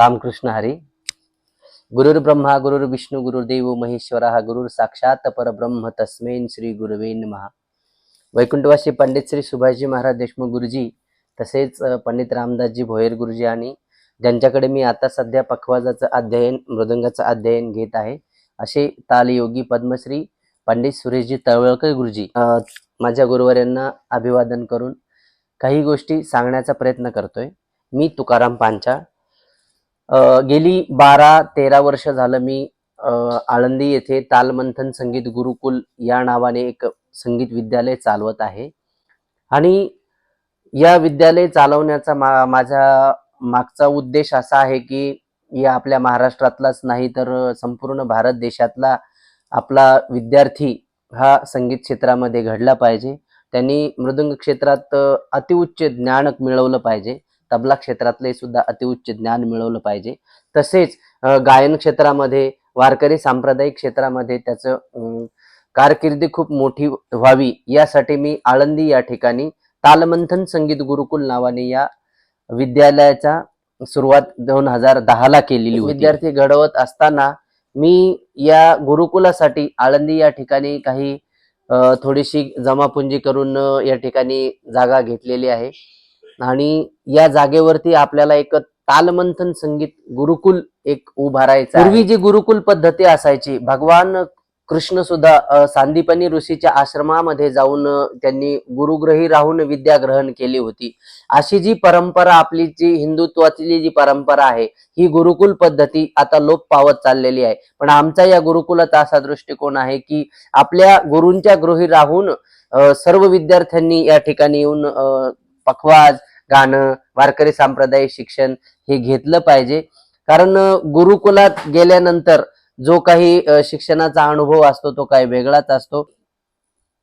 रामकृष्ण हरी। गुरुर् ब्रह्मा गुरुर विष्णू गुरुर्देव महेश्वरा गुरुर साक्षात परब्रह्म तस्मेन श्री गुरुवे महा वैकुंठवासी पंडित श्री सुभाषजी महाराज देशमुख गुरुजी तसेच पंडित रामदासजी भोयर गुरुजी आणि ज्यांच्याकडे मी आता सध्या पखवाजाचं अध्ययन मृदंगाचं अध्ययन घेत आहे असे तालयोगी पद्मश्री पंडित सुरेशजी तळवळकर गुरुजी माझ्या माझ्या गुरुवर्यांना अभिवादन करून काही गोष्टी सांगण्याचा प्रयत्न करतोय. मी तुकाराम पांचा गेली बारा तेरा वर्ष झालं मी आळंदी येथे तालमंथन संगीत गुरुकुल या नावाने एक संगीत विद्यालय चालवत आहे. आणि या विद्यालय चालवण्याचा मा माझा मागचा उद्देश असा आहे की या आपल्या महाराष्ट्रातलाच नाही तर संपूर्ण भारत देशातला आपला विद्यार्थी हा संगीत क्षेत्रामध्ये घडला पाहिजे. त्यांनी मृदंग क्षेत्रात अतिउच्च ज्ञान मिळवलं पाहिजे. तबला क्षेत्रातले सुद्धा अतिउच्च ज्ञान मिळवलं पाहिजे. तसेच गायन क्षेत्रामध्ये वारकरी सांप्रदायिक क्षेत्रामध्ये त्याचं कारकिर्दी खूप मोठी व्हावी यासाठी मी आळंदी या ठिकाणी तालमंथन संगीत गुरुकुल नावाने या विद्यालयाचा सुरुवात दोन हजार दहाला केलेली विद्यार्थी घडवत असताना मी या गुरुकुलासाठी आळंदी या ठिकाणी काही थोडीशी जमापुंजी करून या ठिकाणी जागा घेतलेली आहे. आणि या जागेवरती आपल्याला एक तालमंथन संगीत गुरुकुल एक उभारायचं पूर्वी जी गुरुकुल पद्धती असायची भगवान कृष्ण सुद्धा सांदीपनी ऋषीच्या आश्रमामध्ये जाऊन त्यांनी गुरुग्रही राहून विद्या ग्रहण केली होती. अशी जी परंपरा आपली जी हिंदुत्वातली जी परंपरा आहे ही गुरुकुल पद्धती आता लोप पावत चाललेली आहे. पण आमचा या गुरुकुलाचा असा दृष्टिकोन आहे की आपल्या गुरूंच्या गृही राहून सर्व विद्यार्थ्यांनी या ठिकाणी येऊन पखवाज गाणं वारकरी सांप्रदायिक शिक्षण हे घेतलं पाहिजे. कारण गुरुकुलात गेल्यानंतर जो काही शिक्षणाचा अनुभव असतो तो काही वेगळाच असतो.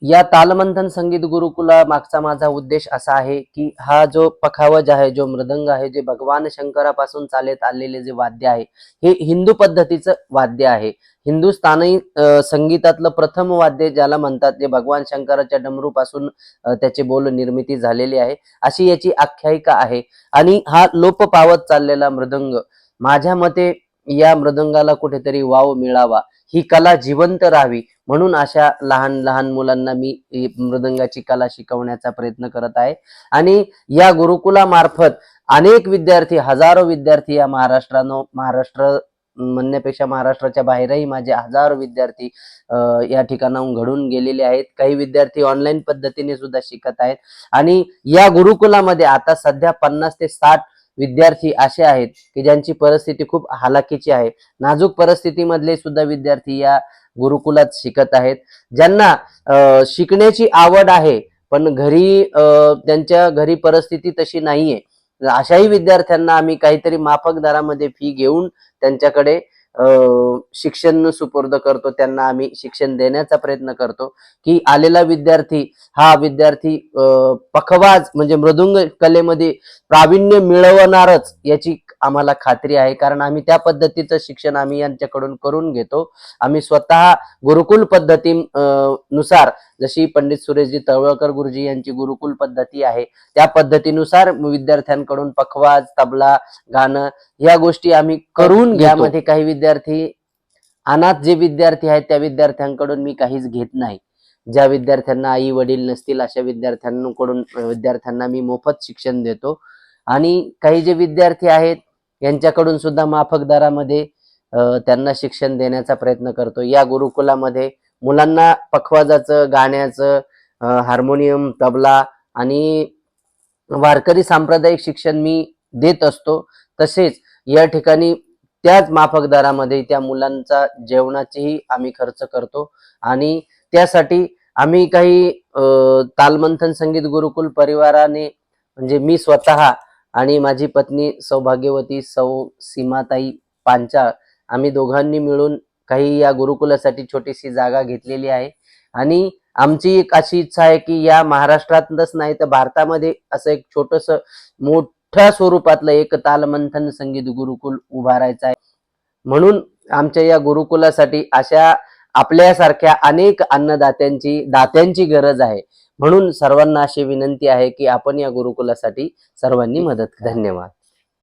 या तालमंथन संगीत गुरुकुला मागचा माझा उद्देश असा आहे की हा जो पखावज आहे जो मृदंग आहे जे भगवान शंकरापासून चालत आलेले जे वाद्य आहे हे हिंदू पद्धतीचं वाद्य आहे. हिंदुस्थानी संगीतातलं प्रथम वाद्य ज्याला म्हणतात जे भगवान शंकराच्या डमरूपासून त्याचे बोल निर्मिती झालेली आहे अशी याची आख्यायिका आहे. आणि हा लोप पावत चाललेला मृदंग माझ्या मते या मृदंगाला कुठेतरी वाव मिळावा. ही कला जिवंत राहावी. म्हणून अशा लहान लहान मुलांना मी मृदंगाची कला शिकवण्याचा प्रयत्न करत आहे. आणि या गुरुकुलामार्फत अनेक विद्यार्थी हजारो विद्यार्थी या महाराष्ट्रानं महाराष्ट्र म्हणण्यापेक्षा महाराष्ट्राच्या बाहेरही माझे हजारो विद्यार्थी या ठिकाणाहून घडून गेलेले आहेत. काही विद्यार्थी ऑनलाईन पद्धतीने सुद्धा शिकत आहेत. आणि या गुरुकुलामध्ये आता सध्या पन्नास ते साठ विद्यार्थी असे आहेत की ज्यांची परिस्थिती खूप हालाकीची आहे. नाजूक परिस्थितीमधले सुद्धा विद्यार्थी या गुरुकुलात शिकत आहेत. ज्यांना शिकण्याची आवड आहे पण घरी त्यांच्या घरी परिस्थिती तशी नाहीये. अशाही विद्यार्थ्यांना आम्ही काहीतरी माफक दरामध्ये फी घेऊन त्यांच्याकडे शिक्षण सुपूर्द करतो त्यांना आम्ही शिक्षण देण्याचा प्रयत्न करतो. की आलेला विद्यार्थी हा विद्यार्थी पखवाज म्हणजे मृदुंग कलेमध्ये प्रावीण्य मिळवणारच याची आम्हाला खात्री आहे कारण आम्ही त्या पद्धतीचं शिक्षण आम्ही यांच्याकडून करून घेतो. आम्ही स्वतः गुरुकुल पद्धती नुसार जशी पंडित सुरेशजी तळवळकर गुरुजी यांची गुरुकुल पद्धती आहे त्या पद्धतीनुसार विद्यार्थ्यांकडून पखवाज तबला गाणं या गोष्टी आम्ही करून यामध्ये काही विद्यार्थी अनाथ जे विद्यार्थी आहेत त्या विद्यार्थ्यांकडून मी काहीच घेत नाही. ज्या विद्यार्थ्यांना आई वडील नसतील अशा विद्यार्थ्यांकडून विद्यार्थ्यांना मी मोफत शिक्षण देतो. आणि काही जे विद्यार्थी आहेत यांच्याकडून सुद्धा माफक दरामध्ये त्यांना शिक्षण देण्याचा प्रयत्न करतो. या गुरुकुलामध्ये मुलांना पखवाजाचं गाण्याचं हार्मोनियम तबला आणि वारकरी सांप्रदायिक शिक्षण मी देत असतो. तसेच या ठिकाणी त्याच माफक दरामध्ये त्या मुलांचा जेवणाचीही आम्ही खर्च करतो. आणि त्यासाठी आम्ही काही तालमंथन संगीत गुरुकुल परिवाराने म्हणजे मी स्वतः आणि माझी पत्नी सौभाग्यवती सौ सीमाताई पांचाळ आम्ही दोघांनी मिळून काही या गुरुकुलासाठी छोटीशी जागा घेतलेली आहे. आणि आमची एक अशी इच्छा आहे की या महाराष्ट्रातच नाही तर भारतामध्ये असं एक छोटस मोठ्या स्वरूपातलं एक तालमंथन संगीत गुरुकुल उभारायचं आहे. म्हणून आमच्या या गुरुकुलासाठी अशा आपल्यासारख्या अनेक अन्नदात्यांची दात्यांची गरज आहे. म्हणून सर्वांना अशी विनंती आहे की आपण या गुरुकुलासाठी सर्वांनी मदत धन्यवाद.